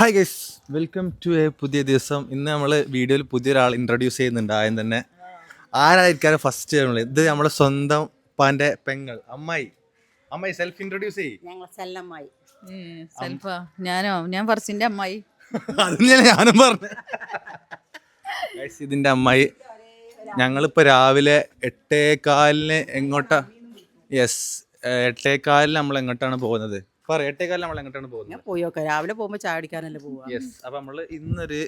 Hi guys welcome to a പുതിയ ദിവസം. ഇന്ന് നമ്മൾ വീഡിയോയിൽ പുതിയൊരാൾ ഇൻട്രൊഡ്യൂസ് ചെയ്യുന്നുണ്ട്. ആദ്യം തന്നെ ആരായിരിക്കാറ് ഫസ്റ്റ് നമ്മൾ ഇത് നമ്മുടെ സ്വന്തം പാന്റെ പെങ്ങൾ അമ്മായി. അമ്മായി സെൽഫ് ഇൻട്രൊഡ്യൂസ് ചെയ്യും. ഞങ്ങൾ സെല്ലമ്മായി. സെൽഫ്? ഞാനോ? ഞാൻ ഫർസിന്റെ അമ്മായി. അത് ഞാൻ ഞാനും പറഞ്ഞു. ഗൈസ് ഇതിന്റെ അമ്മായി. ഞങ്ങളിപ്പോൾ രാവിലെ എട്ടേകാലിന് എങ്ങോട്ടാ? യെസ് എട്ടേകാലിന് നമ്മൾ എങ്ങോട്ടാണ് പോകുന്നത്? പറ നമ്മൾ എങ്ങോട്ടാണ് പോകുന്നത്? ഞാൻ പോയോക്കെ. രാവിലെ പോകുമ്പോൾ ചായ അടിക്കാനല്ലേ പോവാ. യെസ് അപ്പം നമ്മൾ ഇന്നൊരു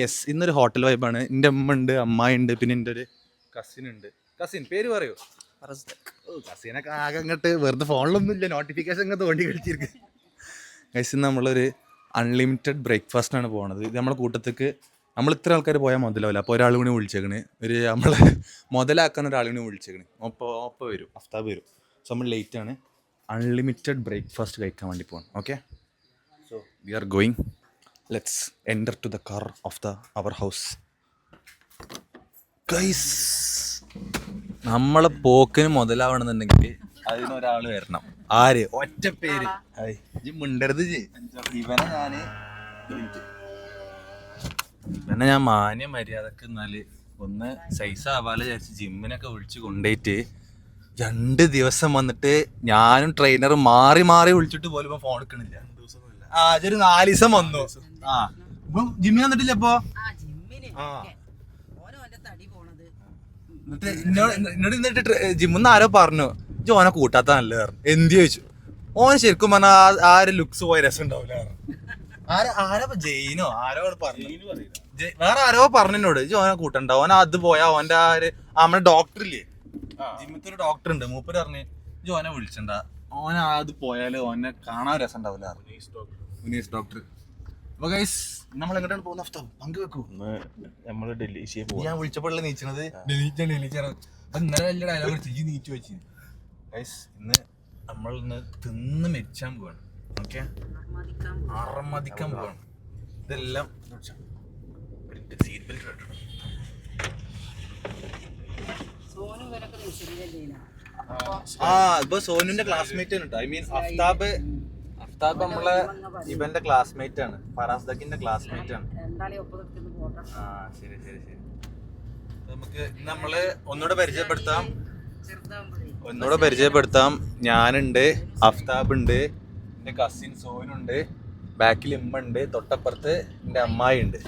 യെസ് ഇന്നൊരു ഹോട്ടൽ വൈബാണ്. എന്റെ അമ്മ ഉണ്ട് അമ്മായി ഉണ്ട് പിന്നെ എന്റെ ഒരു കസിൻ ഉണ്ട്. കസിൻ പേര് പറയൂ. കസിനൊക്കെ ആകെ അങ്ങോട്ട് വെറുതെ ഫോണിലൊന്നും ഇല്ല നോട്ടിഫിക്കേഷൻ അങ്ങ് തോണ്ടി കളിച്ചിരിക്കും. ഗൈസ് നമ്മളൊരു അൺലിമിറ്റഡ് ബ്രേക്ക്ഫാസ്റ്റാണ് പോണത്. ഇത് നമ്മളെ കൂട്ടത്തേക്ക് നമ്മൾ ഇത്ര ആൾക്കാർ പോയാൽ മുതലാവില്ല. അപ്പോൾ ഒരാൾ കൂടി വിളിച്ചേക്കണ്. ഒരു നമ്മളെ മുതലാക്കാൻ ഒരാൾ കൂടി വിളിച്ചേക്കണ്. ഒപ്പം ഒപ്പം വരും. അഫ്താബ് വരും. സോ നമ്മൾ ലേറ്റ് ആണ്. അൺലിമിറ്റഡ് ബ്രേക്ക്ഫാസ്റ്റ് കഴിക്കാൻ വേണ്ടി പോകണം okay so we are going let's enter to the car of the our house guys നമ്മളെ പോക്കിന് മുതലാവണമെന്നുണ്ടെങ്കിൽ അതിനൊരാൾ വരണം. ആര്? ഒറ്റ പേര്. മിണ്ടരുത്. ഇവനെ ഞാൻ minute. ഇവനെ ഞാൻ മാന്യ മര്യാദയ്ക്ക് എന്നാൽ ഒന്ന് സൈസ് ആവാതെ വിചാരിച്ച് ജിമ്മിനൊക്കെ വിളിച്ച് കൊണ്ടുപോയിട്ട് രണ്ട് ദിവസം വന്നിട്ട് ഞാനും ട്രെയിനറും മാറി മാറി വിളിച്ചിട്ട് പോലും ഇപ്പൊ ഫോൺ എടുക്കണില്ല. ആ ഒരു നാല് ദിവസം വന്നു. ആ ഇപ്പൊ ജിമ്മി വന്നിട്ടില്ല ഇപ്പൊ? ആ എന്നിട്ട് എന്നോട് എന്നോട് എന്നിട്ട് ജിമ്മിന്ന് ആരോ പറഞ്ഞു ജോ ഓനെ കൂട്ടാത്ത നല്ല പറഞ്ഞു. എന്ത് ചോദിച്ചു? ഓൻ ശരിക്കും പറഞ്ഞാൽ ആ- ഒരു ലുക്സ് പോയ രസം ഉണ്ടാവില്ല ആരാ ആരാ ജെയിനോ? ആരോ പറഞ്ഞു. വേറെ ആരോ പറഞ്ഞു ജോ ഓനെ കൂട്ടണ്ട ഓൻ അത് പോയാ ഓന്റെ ആ ഒരു ഡോക്ടർ നമ്മുടെ ഡോക്ടർ ഇല്ലേ ജിമ്മത്തെ ഒരു ഡോക്ടർ ഉണ്ട്. മൂപ്പര് പറഞ്ഞു ഇജ്ജ് ഓനെ വിളിച്ചണ്ട. ഓനെ അത് പോയാൽ ഓനെ കാണാൻ രസം ഉണ്ടാവില്ല മുനീസ് ഡോക്ടർ അപ്പൊ ഗൈസ് നമ്മൾ എങ്ങോട്ടാണ് പോകുന്ന അഫ്താബ് പങ്കുവെക്കൂ നമ്മൾ ഡൽഹിക്ക് ഞാൻ വിളിച്ചപ്പോഴല്ലേ നീച്ചണത് ഡൽഹിച്ചാണ് ഡൽഹിച്ചാണ് അപ്പൊ ഇന്നലെ വലിയ ഡയലോഗ് അടിച്ചു ഈ നീച്ചു വെച്ച്. ഗൈസ് ഇന്ന് നമ്മൾ ഇന്ന് തിന്ന് മെച്ചാൻ പോവാണ്. ഓക്കെ അറമതിക്കാൻ പോവാണ്. ഇതെല്ലാം സീറ്റ് ബെൽറ്റ് നിശ്ചയില്ലേ ആ ഇപ്പൊ സോനുന്റെ ക്ലാസ്മേറ്റ് ആണ് ഐ മീൻ അഫ്താബ് അഫ്താബ് നമ്മളെ ഇവന്റെ ക്ലാസ്മേറ്റ് ആണ്. ഫറാസ് ദക്കിന്റെ ക്ലാസ്മേറ്റ് ആണ്. ആ ശരി ശരി ശരി. നമുക്ക് ഇന്ന് നമ്മൾ ഒന്നുകൂടെ പരിചയപ്പെടുത്താം. ഒന്നുകൂടെ പരിചയപ്പെടുത്താം. ഞാനുണ്ട് അഫ്താബ് ഉണ്ട് എന്റെ കസിൻ സോനുണ്ട് ബാക്കിൽ ഇമ്മ ഉണ്ട് തൊട്ടപ്പുറത്ത് എന്റെ അമ്മായി ഉണ്ട്.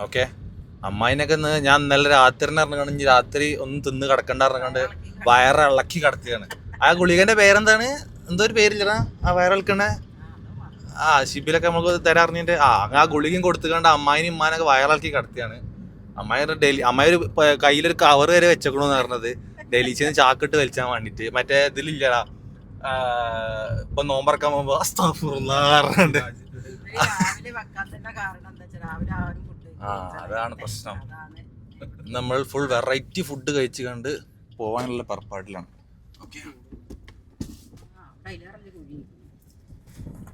ഓക്കെ അമ്മായിനൊക്കെ ഇന്ന് ഞാൻ ഇന്നലെ രാത്രി ഇറങ്ങണം. ഇനി രാത്രി ഒന്ന് തിന്ന് കിടക്കണ്ട ഇറങ്ങാണ്ട് വയറിളക്കി കിടക്കുകയാണ്. ആ ഗുളികന്റെ പേരെന്താണ്? എന്തോ ഒരു പേരില്ലടാ. ആ വയറിളക്കണ. ആ ഷിബിലൊക്കെ നമുക്ക് തരാറിഞ്ഞിട്ട് ആ ആ ഗുളികയും കൊടുത്തുകൊണ്ട് അമ്മായിനും ഇമ്മാനൊക്കെ വയറിളക്കി കിടത്തിയാണ് അമ്മായി ഡെലി അമ്മായി ഒരു കയ്യിലൊരു കവർ വരെ വെച്ചേക്കണമെന്ന് പറഞ്ഞത്. ഡൽഹിച്ച് ചാക്കിട്ട് വലിച്ചാൻ വേണ്ടിട്ട്. മറ്റേ ഇതിലില്ലടാ. ഇപ്പൊ നോമ്പറക്കാൻ പോകുമ്പോ അസ്താഫുറുല്ലാ രാവിലെ കാരണം രാവിലെ ആ അതാണ് പ്രശ്നം. നമ്മൾ ഫുൾ വെറൈറ്റി ഫുഡ് കഴിച്ചു കണ്ട് പോവാനുള്ള പുറപ്പാടിലാണ്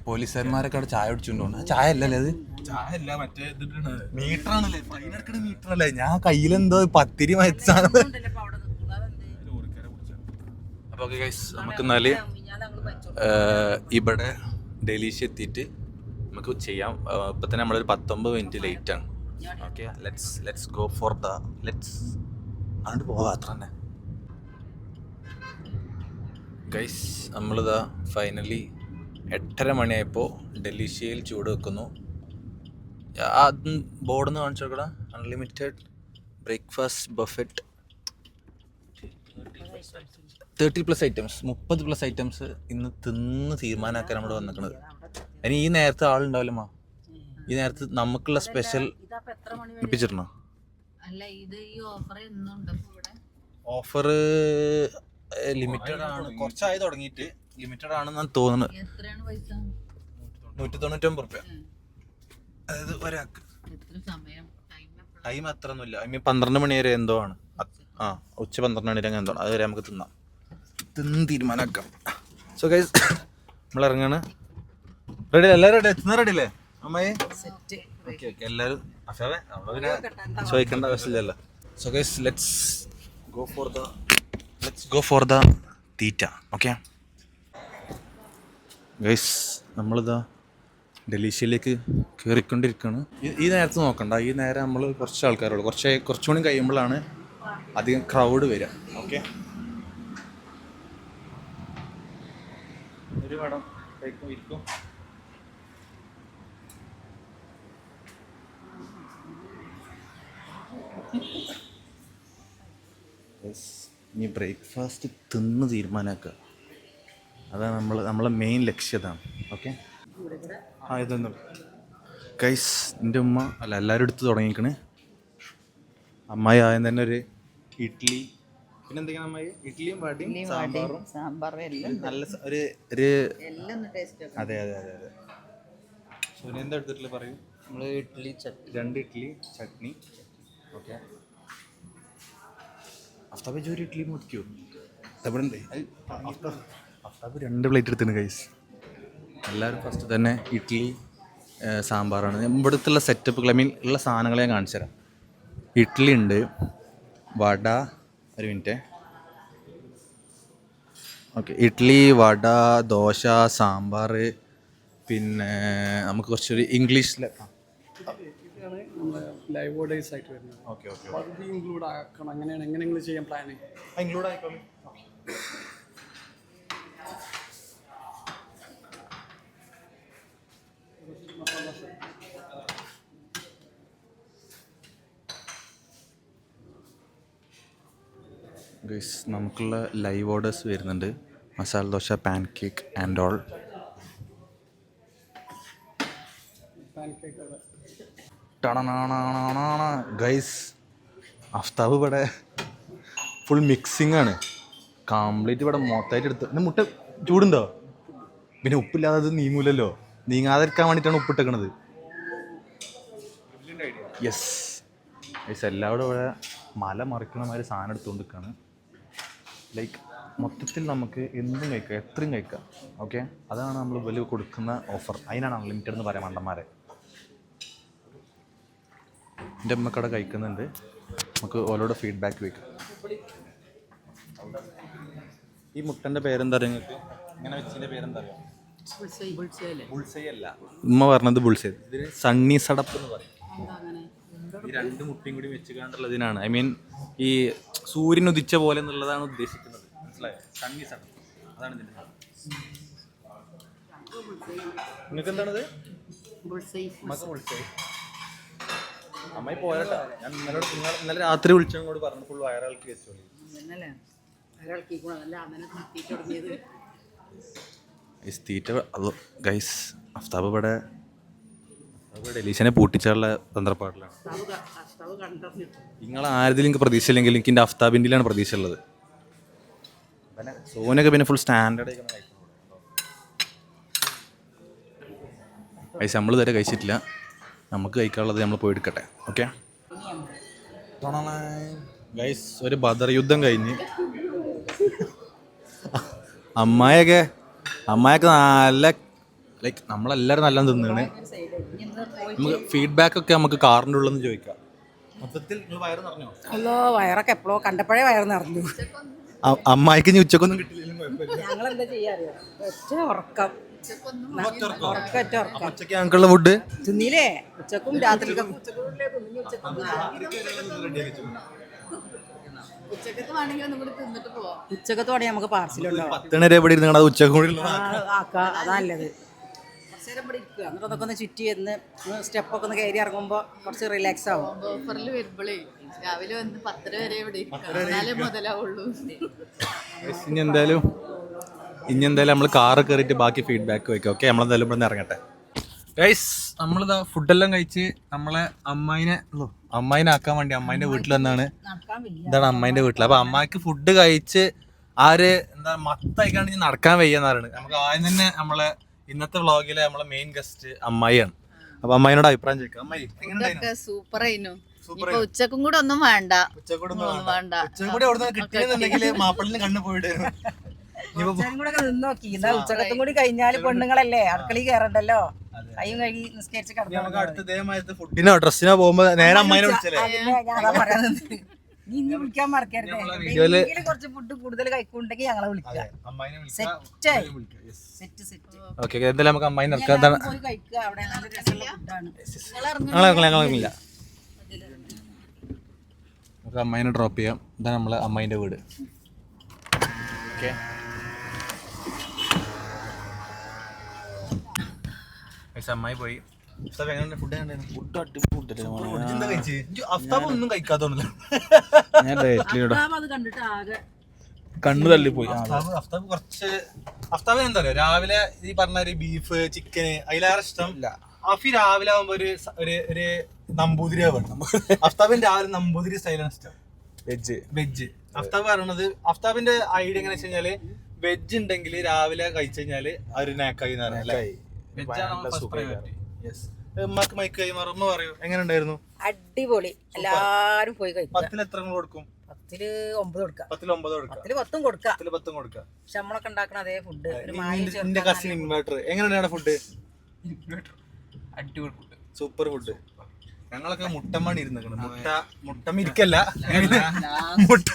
പോലീസുകാരന്മാരൊക്കെ അവിടെ ചായ കുടിച്ചുകൊണ്ട് ചായ അല്ലല്ലേ അത്? ചായ അല്ല മറ്റേ മീറ്റർ ആണല്ലേ ഫൈനടക്കണ മീറ്റർ അല്ലേ ഞാൻ കയ്യിലെന്തോ പത്തിരി മരിച്ചാണ് അപ്പൊ നമുക്ക് എന്നാൽ ഇവിടെ ഡൽഹിയിൽ എത്തിയിട്ട് നമുക്ക് ചെയ്യാം. ഇപ്പൊ തന്നെ നമ്മളൊരു പത്തൊമ്പത് മിനിറ്റ് ലേറ്റ് ആണ്. Okay let's let's go for the let's അങ്ങോട്ട് പോവാ അത്ര തന്നെ. ഗൈസ് നമ്മളിതാ ഫൈനലി എട്ടര മണിയായപ്പോൾ ഡൽഹിഷ്യയിൽ ചൂട് വെക്കുന്നു. ബോർഡ് ഒന്ന് കാണിച്ചു നോക്കടാ. Unlimited breakfast buffet thirty plus items മുപ്പത് പ്ലസ് ഐറ്റംസ് ഇന്ന് തിന്ന് തീരുമാനമാക്കാൻ നമ്മൾ വന്നിരിക്കുന്നത് ഇനി ഈ നേരത്തെ ആളുണ്ടാവില്ലമ്മ. ഈ നേരത്ത് നമുക്കുള്ള സ്പെഷ്യൽ എത്ര മണി വരെ? ലഭിച്ചിരുന്നോ അല്ല ഇത് ഈ ഓഫർ എന്നുണ്ട് ഇവിടെ. ഓഫർ ലിമിറ്റഡ് ആണ്. കുറച്ചായി തുടങ്ങിയിട്ട് ലിമിറ്റഡ് ആണെന്ന് തോന്നുന്നത് എത്രയാണ് പൈസ? നൂറ്റി തൊണ്ണൂറ്റൊമ്പത് റുപ്യ അതായത് ഒരാൾക്ക്. എത്ര സമയം? ടൈം ടൈം അത്ര ഒന്നുമില്ല ഐ മീൻ പന്ത്രണ്ട് മണി വരെ എന്തോ ആണ്. ആ ഉച്ച പന്ത്രണ്ട് മണി വരെ അങ്ങനെ എന്തോ ആണ്. അതുവരെ നമുക്ക് തിന്നാം. തിന്ന് തീരുമാനമാക്കാം. സോ ഗൈസ് നമ്മൾ ഇറങ്ങാണ്. റെഡി എല്ലാവരും റെഡി എത്തുന്ന റെഡി അല്ലേ? അമ്മായി? സെറ്റ് എല്ലാവരും ചോദിക്കേണ്ട ആവശ്യമില്ലല്ലോ. So guys let's go for the let's go for the theta okay guys നമ്മളിതാ ഡൽഹിയിലേക്ക് കയറിക്കൊണ്ടിരിക്കുകയാണ് ഈ- നേരത്ത് നോക്കണ്ട ഈ നേരം നമ്മൾ കുറച്ച് ആൾക്കാരുള്ളൂ. കുറച്ച് കുറച്ചുകൂടി കഴിയുമ്പോഴാണ് അധികം ക്രൗഡ് വരിക ഓക്കെ ഒരു കഴിക്കും ഇരിക്കും. ഇനി ബ്രേക്ക്ഫാസ്റ്റ് തിന്ന് തീരുമാനമാക്കുക അതാണ് നമ്മൾ നമ്മളെ മെയിൻ ലക്ഷ്യതാണ്. ഓക്കെ ആ ഇതൊന്നും കൈസ് എന്റെ ഉമ്മ അല്ല എല്ലാവരും എടുത്ത് തുടങ്ങിക്കണ്. അമ്മായി ആദ്യം തന്നെ ഒരു ഇഡ്ഡലി പിന്നെ എന്തൊക്കെയാണ് അമ്മായി? ഇഡ്ഡലിയും സാമ്പാറും. സാമ്പാറും എല്ലാം നല്ല ഒരു ഒരു എല്ലാം ഒന്ന് ടേസ്റ്റ് അതെ അതെ അതെ അതെ. സുനി എന്താ എടുത്തിട്ടില്ല പറയൂ? നമ്മൾ ഇഡ്ഡലി ചട്നി. രണ്ട് ഇഡ്ഡലി ചട്നി. ഓക്കെ അഫ്താബ് ജോലി ഇഡ്ഡലി മുടിക്കോ അഫ്താബ് രണ്ട് പ്ലേറ്റ് എടുത്തിന് കൈസ് എല്ലാവരും ഫസ്റ്റ് തന്നെ ഇഡ്ഡലി സാമ്പാറാണ്. ഇവിടുത്തെ സെറ്റപ്പുകൾ ഐ മീൻ ഉള്ള സാധനങ്ങൾ ഞാൻ കാണിച്ചു തരാം. ഇഡ്ഡലി ഉണ്ട് വട ഒരു മിനിറ്റ്. ഓക്കെ ഇഡ്ഡലി വട ദോശ സാമ്പാർ പിന്നെ നമുക്ക് കുറച്ചൊരു ഇംഗ്ലീഷിലെ ലൈവ് ഓർഡേഴ്സ് ആയിട്ട് വരുന്നത്. ഓക്കെ ഓക്കെ പകുതി ഇൻക്ലൂഡ് ആക്കണം. അങ്ങനെയാണ് നിങ്ങൾ ചെയ്യാൻ പ്ലാൻ ഇൻക്ലൂഡ് ആയിക്കോളൂ. ഗൈസ് നമുക്കുള്ള ലൈവ് ഓർഡേഴ്സ് വരുന്നുണ്ട്. Masala dosa pancake and all guys Aftab ഇവിടെ ഫുൾ മിക്സിംഗ് ആണ്. കംപ്ലീറ്റ് ഇവിടെ മൊത്തമായിട്ട് എടുത്ത്. പിന്നെ മുട്ട ചൂടുണ്ടോ? പിന്നെ ഉപ്പില്ലാതെ അത് നീങ്ങൂലല്ലോ. നീങ്ങാതിരിക്കാൻ വേണ്ടിയിട്ടാണ് ഉപ്പിട്ടേക്കണത് യെസ് യെസ് എല്ലാവരും ഇവിടെ മല മറിക്കണ മാതിരി സാധനം എടുത്തുകൊണ്ട് നിൽക്കുകയാണ് ലൈക്ക് മൊത്തത്തിൽ നമുക്ക് എന്തും കഴിക്കാം എത്രയും കഴിക്കാം. ഓക്കെ അതാണ് നമ്മൾ വലിയ കൊടുക്കുന്ന ഓഫർ അതിനാണ് അൺലിമിറ്റഡ് എന്ന് പറയാം മണ്ടന്മാരെ. എന്റെ കട കഴിക്കുന്നുണ്ട്. നമുക്ക് ഓരോടെ ഫീഡ്ബാക്ക് വയ്ക്കാം ഈ മുട്ടന്റെ പേരെന്താ അറിയാം നിങ്ങൾക്ക്? ഇങ്ങനെ വെച്ചതിന്റെ പേരെന്താ അറിയാം? ബുൾസൈ. അല്ല. ഉമ്മ പറഞ്ഞത് ബുൾസൈ. ഇതിന് സണ്ണി സടപ്പ് എന്ന് പറയും. ഈ രണ്ട് മുട്ടയും കൂടി വെച്ച് കണ്ടുള്ളതിനാണ് ഐ മീൻ ഈ സൂര്യൻ ഉദിച്ച പോലെ എന്നുള്ളതാണ് ഉദ്ദേശിക്കുന്നത്. മനസ്സിലായോ? സണ്ണി സടപ്പ്. അതാണ് ഇതിന്റെ. നിങ്ങൾക്ക് എന്താണത്? ബുൾസൈ. അമ്മായി പോരട്ടോ. ഞാൻ ഇന്നലെ നിങ്ങൾ ഇന്നലെ രാത്രി വിളിച്ചോട് പറഞ്ഞു ഫുൾ വയറിളക്കി വെച്ചോളി ഗൈസ് തീറ്റ അതോ ഗൈസ് അഫ്താബ് ഇവിടെ അഫ്താബ് ഡെലീഷനെ പൂട്ടിച്ചുള്ള തന്ത്രപ്പാടിലാണ്. നിങ്ങൾ ആരതിലും എനിക്ക് പ്രതീക്ഷയില്ലെങ്കിൽ എനിക്ക് എന്റെ അഫ്താബിന്റെയിലാണ് പ്രതീക്ഷ ഉള്ളത് പിന്നെ സോനൊക്കെ പിന്നെ ഫുൾ സ്റ്റാൻഡേർഡ് ഗൈസ് നമ്മൾ ഇതുവരെ കഴിച്ചിട്ടില്ല. നമുക്ക് കഴിക്കാനുള്ളത് നമ്മൾ പോയി എടുക്കട്ടെ ഓക്കെ ഗൈസ് ഒരു ബദർ യുദ്ധം കഴിഞ്ഞ്. അമ്മായൊക്കെ അമ്മായൊക്കെ നല്ല ലൈക്ക് നമ്മളെല്ലാവരും നല്ല തിന്നാണ്. നമുക്ക് ഫീഡ്ബാക്ക് ഒക്കെ നമുക്ക് കാറിന്റെ ഉള്ളിൽ നിന്ന് ചോദിക്കാം. മൊത്തത്തിൽ വയറ് നിറഞ്ഞോ? അല്ലോ വയറൊക്കെ എപ്പോഴോ കണ്ടപ്പോഴേ വയറ് നിറഞ്ഞു. അമ്മായിക്ക് ഉച്ചക്കൊന്നും കിട്ടില്ലെങ്കിലും കുഴപ്പമില്ല. ഞങ്ങൾ എന്താ ചെയ്യാറിയോ ഉറക്കം. ഞങ്ങൾക്കുള്ള ഫുഡ് തിന്നില്ലേ? ഉച്ചക്കും രാത്രിക്കും ഉച്ചക്കൂടില്ലേ തിന്നു ഉച്ചക്കും ഉച്ചക്കത്ത് തിന്നിട്ട് പോവാം. ഉച്ചക്കത്തോടെ നമുക്ക് പാർസലുണ്ടോ പത്തണര എവിടെ ഇരുന്ന് അത് ഉച്ചയ്ക്ക് കൂടി ഉള്ള ആക്കാം. അതാ നല്ലത്. കുറച്ച് നേരം ഇവിടെ ഇരിക്കുക. എന്നിട്ട് അതൊക്കെ ഒന്ന് ചുറ്റി എന്ന് സ്റ്റെപ്പൊക്കെ ഒന്ന് കയറി ഇറങ്ങുമ്പോൾ കുറച്ച് റിലാക്സ് ആവും. ഓഫറിൽ വരുമ്പോഴേ രാവിലെ വന്ന് പത്തര വരെ ഇവിടെ ഇരിക്കാം. മുതലാവുള്ളൂ. എന്തായാലും ഇനി എന്തായാലും നമ്മൾ കാറ് കയറിയിട്ട് ബാക്കി ഫീഡ്ബാക്ക് വയ്ക്കും ഓക്കെ നമ്മളെന്തായാലും ഇവിടെ നിന്ന് ഇറങ്ങട്ടെ. ഗൈസ് നമ്മളിതാ ഫുഡെല്ലാം കഴിച്ച് നമ്മളെ അമ്മായിനെ അമ്മായിനെ ആക്കാൻ വേണ്ടി അമ്മായിന്റെ വീട്ടിൽ വന്നാണ്. ഇതാണ് അമ്മായിന്റെ വീട്ടിൽ അപ്പൊ അമ്മായിക്ക് ഫുഡ് കഴിച്ച് ആര് എന്താ മത്തായിക്കാണ് ഇനി നടക്കാൻ വയ്യെന്നാണ് നമുക്ക് ആദ്യം തന്നെ നമ്മളെ ഇന്നത്തെ വ്ളോഗിലെ നമ്മളെ മെയിൻ ഗസ്റ്റ് അമ്മായിയാണ്. അപ്പൊ അമ്മായിനോട് അഭിപ്രായം ചോദിക്കാം. അമ്മായി എങ്ങനെയുണ്ടായിരുന്നു? സൂപ്പർ ആയിരുന്നു ഉച്ചക്കും കൂടെ ഒന്നും വേണ്ട. ഉച്ചക്കൂടെ ഒന്നും വേണ്ട. ഉച്ചക്കൂടെ കൂടി അവിടെ കിട്ടിയെന്നുണ്ടെങ്കിൽ മാപ്പിളിന് കണ്ണു പോയിട്ട് കുറച്ചേരം കൂടെ ഒക്കെ നോക്കി ഇതാ ഉച്ചക്കത്തും കൂടി കഴിഞ്ഞാൽ പെണ്ണുങ്ങളല്ലേ? അടുക്കളയിൽ കയറണ്ടല്ലോ കൈയും കഴുകി നിസ്കരിച്ച് കിടന്നു ഡ്രസ്സിനോ പോകുമ്പോ നേരെ അമ്മേനെ വിളിച്ചല്ലേ? ഞാൻ പറയാൻ ഇനി വിളിക്കാൻ മറക്കരുത്. കുറച്ച് ഫുഡ് കൂടുതൽ കഴിക്കുണ്ടെങ്കിൽ ഞങ്ങളെ വിളിക്കുക. അമ്മായിനെ സെറ്റായി സെറ്റ് സെറ്റ് ഓക്കെ എന്തായാലും നമുക്ക് അമ്മായി കഴിക്കുക. അവിടെ നല്ല രസമുള്ള നമുക്ക് അമ്മേനെ ഡ്രോപ്പ് ചെയ്യാം. ഇതാ നമ്മളെ അമ്മായിന്റെ വീട്. ഓക്കെ അമ്മായി പോയി ഒന്നും കഴിക്കാത്തോന്നില്ല ഞാൻ ഡയറ്റിലിടാം കണ്ണു തള്ളിപ്പോയി. അഫ്താബ് അഫ്താബ് കുറച്ച് അഫ്താബ് എന്താ പറയാ രാവിലെ ഈ പറഞ്ഞ ഒരു ബീഫ് ചിക്കന് അതിലേറെ ഇഷ്ടം അഫി രാവിലെ ആവുമ്പോ ഒരു ഒരു ഒരു നമ്പൂതിരി വേണം അഫ്താബിന് രാവിലെ നമ്പൂതിരി സ്റ്റൈലാണ് ഇഷ്ടം. വെജ് വെജ് അഫ്താബ് പറയണത് അഫ്താബിന്റെ ഐഡിയ എങ്ങനെ വെച്ച് കഴിഞ്ഞാൽ വെജ് ഉണ്ടെങ്കിൽ രാവിലെ കഴിച്ചു കഴിഞ്ഞാൽ ആ ഒരു നാക്കായി ഉമ്മക്ക് മൈക്ക് കൈമാറും ഉമ്മ പറയൂ. എങ്ങനെ ഉണ്ടായിരുന്നു അടിപൊളി എല്ലാരും പോയി കഴിക്കും പത്തിൽ എത്ര കൊടുക്കും? പത്തിൽ ഒമ്പത് കൊടുക്കാം പത്തിൽ ഒമ്പത് കൊടുക്കാം പത്തിൽ പത്തും കൊടുക്കാം പത്തിൽ പത്തും കൊടുക്കാം പക്ഷെ നമ്മളൊക്കെ ഉണ്ടാക്കണ അതേ ഫുഡ് ഒരു മായ എന്റെ കസിൻ ഇൻവേർട്ടർ എങ്ങനെയാണ് ഫുഡ് അടിപൊളി ഫുഡ് സൂപ്പർ ഫുഡ് ഞങ്ങളൊക്കെ മുട്ടമാണ് ഇരുന്നത് മുട്ട മുട്ട മിരിക്കല്ല. മുട്ട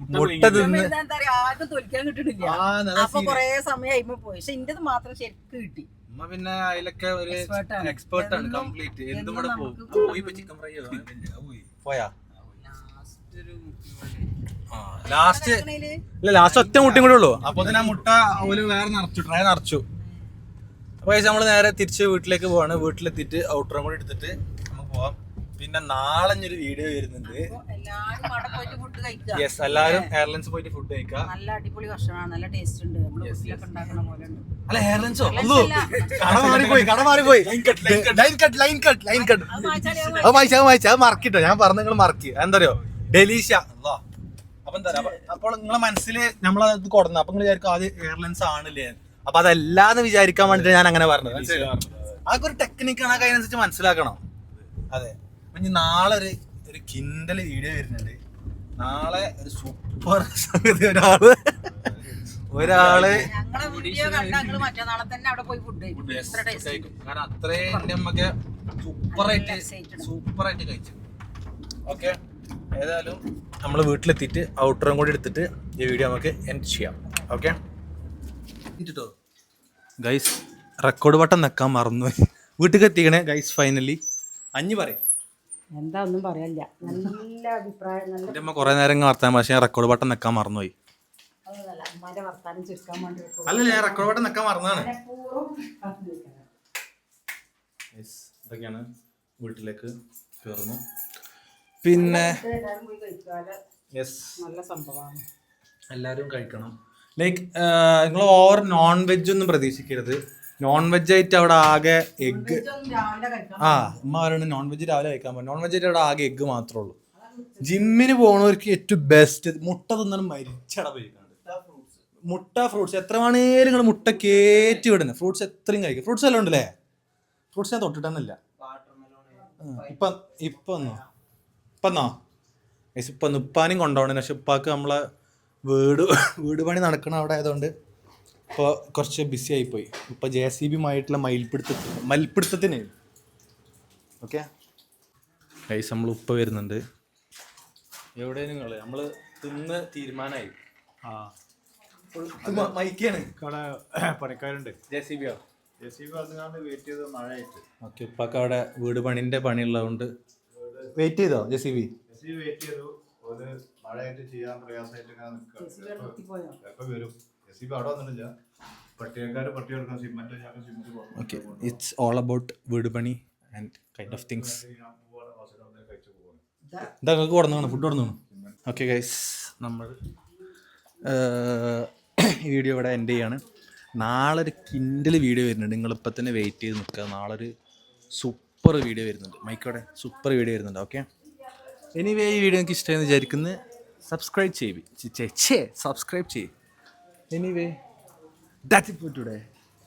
മുട്ട തിന്ന് എന്താ പറയാ ആർക്കും തൊലിക്കാൻ കിട്ടണില്ല ആ നല്ല അപ്പൊ കൊറേ സമയം അയിമ പോയി. പക്ഷെ ഇന്റത് മാത്രം ശരിക്കും കിട്ടി. ഉമ്മ പിന്നെ അതിലൊക്കെ ഒരു എക്സ്പേർട്ട് ആണ്. കംപ്ലീറ്റ് എന്തും കൂടെ പോകും. പോയി ചിക്കൻ ഫ്രൈ പോയാ. ലാസ്റ്റ് ഇല്ല ലാസ്റ്റ് ഒറ്റ മുട്ടയും കൂടെ ഉള്ളൂ. അപ്പൊ തന്നെ ആ മുട്ട ഒരു വേറെ നിറച്ചു ട്രൈ നിറച്ചു. അപ്പൊ നമ്മൾ നേരെ തിരിച്ച് വീട്ടിലേക്ക് പോവാണ്. വീട്ടിലെത്തിട്ട് ഔട്ടറും കൂടെ എടുത്തിട്ട് നമുക്ക് പോവാം. പിന്നെ നാളെ ഒരു വീഡിയോ വരുന്നുണ്ട്. അപ്പൊ എല്ലാരും പോയിട്ട് ഫുഡ് കഴിക്കുക. യെസ് എല്ലാരും എയർലൈൻസ് പോയിട്ട് ഫുഡ് കഴിക്കാം നല്ല അടിപൊളി ഭക്ഷണമാണ്. നല്ല ടേസ്റ്റ് ഉണ്ട്. അല്ല കട മാറിപ്പോയി കട മാറിപ്പോയി. Line cut line cut line cut അത് വായിച്ച അത് വായിച്ച അത് മറക്കിട്ടോ. ഞാൻ പറഞ്ഞ നിങ്ങൾ മറക്കി. എന്തറിയോ ഡെലീഷ അപ്പൊ എന്താ അപ്പോൾ നിങ്ങളെ മനസ്സിൽ നമ്മളത് കൊടുന്ന. അപ്പൊ നിങ്ങൾ വിചാരിക്കും ആദ്യം എയർലൈൻസ് ആണില്ലേ? അപ്പൊ അതല്ലാന്ന് വിചാരിക്കാൻ വേണ്ടിട്ട് ഞാൻ അങ്ങനെ പറഞ്ഞത്? അതൊക്കെ ഒരു ടെക്നിക്കാണ് അതൊക്കെ അതിനനുസരിച്ച് മനസ്സിലാക്കണം. അതെ. ഇനി നാളെ ഒരു ഒരു കിൻഡൽ വീഡിയോ വരുന്നുണ്ട്. നാളെ ഒരു സൂപ്പർ സംഗതി ഒരാൾ ഒരാൾ ഞങ്ങളെ വീഡിയോ കണ്ട ഞങ്ങൾ മറ്റന്നാളെ തന്നെ അവിടെ പോയി ഫുഡ് കഴിക്കും. എത്ര ടേസ്റ്റ് കഴിക്കും. കാരണം അത്രയും എന്റെ അമ്മയ്ക്ക് സൂപ്പറായിട്ട് നല്ല സൂപ്പറായിട്ട് കഴിച്ചു. ഓക്കെ. ഏതായാലും നമ്മൾ വീട്ടിലെത്തിയിട്ട് ഔട്ടറും കൂടി എടുത്തിട്ട് ഈ വീഡിയോ നമുക്ക് എൻഡ് ചെയ്യാം. ഓക്കെ. ഗൈസ് റെക്കോർഡ് ബട്ടൺ നിൽക്കാൻ മറന്നു. വീട്ടിൽ എത്തിക്കണേ ഗൈസ് ഫൈനലി അഞ്ഞു പറയും. എന്താ ഒന്നും പറയാനില്ല നല്ല അഭിപ്രായം അമ്മ കുറേ നേരം വർത്താൻ പക്ഷേ റെക്കോർഡ് ബട്ടൺ നിൽക്കാൻ മറന്നുപോയി. അമ്മാന്റെ വർത്താനം ചുരുക്കാൻ വേണ്ടി. അല്ലല്ല ഞാൻ റെക്കോർഡ് നിക്കാൻ മറന്നാണ്. ഇതൊക്കെയാണ് വീട്ടിലേക്ക് കയറുന്നു പിന്നെ നല്ല സംഭവമാണ്. എല്ലാവരും കഴിക്കണം. ലൈക്ക് നിങ്ങൾ ഓവർ നോൺ വെജ് ഒന്നും പ്രതീക്ഷിക്കരുത്. നോൺ വെജ് ആയിട്ട് അവിടെ ആകെ എഗ് ഇതൊന്നും രാവിലെ കഴിക്കാം ആ അമ്മ പറയുന്നത് നോൺ വെജ് രാവിലെ കഴിക്കാൻ പറ്റും നോൺ വെജ് ആയിട്ട് അവിടെ ആകെ എഗ് മാത്രമേ ഉള്ളൂ. ജിമ്മിന് പോണവർക്ക് ഏറ്റവും ബെസ്റ്റ് മുട്ട തിന്നാൻ മരിച്ചട മുട്ട ഫ്രൂട്ട്സ് എത്ര വേണേലും നിങ്ങൾ മുട്ട കയറ്റി വിടുന്നത് ഫ്രൂട്ട്സ് എത്രയും കഴിക്കും. ഫ്രൂട്ട്സ് എല്ലാം ഉണ്ടല്ലേ? ഫ്രൂട്ട്സ് ഞാൻ തൊട്ടിട്ടെന്നില്ല ഇപ്പൊ ഇപ്പൊ ഒന്നോ ഇപ്പന്നോ ഇപ്പൊ ഉപ്പാനും കൊണ്ടുപോകണം പക്ഷെ ഉപ്പാക്ക് നമ്മളെ വീട് വീട് പണി നടക്കണ അവിടെ ആയതുകൊണ്ട് ഇപ്പോൾ കുറച്ച് ബിസി ആയിപ്പോയി. ഇപ്പൊ ജെ സി ബിയുമായിട്ടുള്ള മയിൽപിടുത്ത മയിൽപിടുത്തത്തിന്. ഓക്കെ ഗൈസ് നമ്മൾ ഉപ്പ വരുന്നുണ്ട്. എവിടെ നിങ്ങൾ നമ്മൾ തിന്ന് തീരുമാനമായി. ആ. മൈക്കാണ്. അവിടെ പണിക്കാരുണ്ട്. ജെ സി ബിയോ ജെ സി ബി വന്നുകൊണ്ട് വെയിറ്റ് ചെയ്ത് മഴയായിട്ട്. ഓക്കെ ഉപ്പൊക്കെ അവിടെ വീട് പണിന്റെ പണിയുള്ളതുകൊണ്ട് വെയിറ്റ് ചെയ്തോ J C B J C B wait ചെയ്തു. ഒരു മഴയായിട്ട് ചെയ്യാൻ പ്രയാസമായിട്ട് ഇങ്ങനെ നിൽക്കുക എപ്പോൾ വരും ജെ സി ബി അവിടെ വന്നിട്ടില്ല. പട്ടികക്കാർ പട്ടി എടുക്കാൻ സിമെന്റ് ഞാൻ cement okay it's all about വീട് പണി ആൻഡ് കൈൻഡ് ഓഫ് തിങ്സ് ഇതാ. നിങ്ങൾക്ക് ഫുഡ് കൊടുന്നു ഓക്കെ ഗൈസ് നമ്മൾ ഈ വീഡിയോ ഇവിടെ എൻഡ് ചെയ്യാണ്. നാളെ ഒരു കിൻഡിൽ വീഡിയോ വരുന്നുണ്ട്. നിങ്ങളിപ്പോൾ തന്നെ വെയിറ്റ് ചെയ്ത് നിൽക്കുക. നാളെ ഒരു സൂപ്പർ വീഡിയോ വരുന്നുണ്ട് മൈക്കോടെ സൂപ്പർ വീഡിയോ വരുന്നുണ്ട്. ഓക്കെ എനിവേ ഈ വീഡിയോ എനിക്ക് ഇഷ്ടമെന്ന് വിചാരിക്കുന്നത് സബ്സ്ക്രൈബ് ചെയ്യ്. സബ്സ്ക്രൈബ് ചെയ്യ്. എനിവേ ദാറ്റ് ഇപ്പോൾ ടുഡേ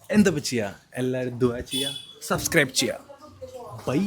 എന്താ ചെയ്യുക എല്ലാവരും ദുവാ ചെയ്യുക സബ്സ്ക്രൈബ് ചെയ്യുക ബൈ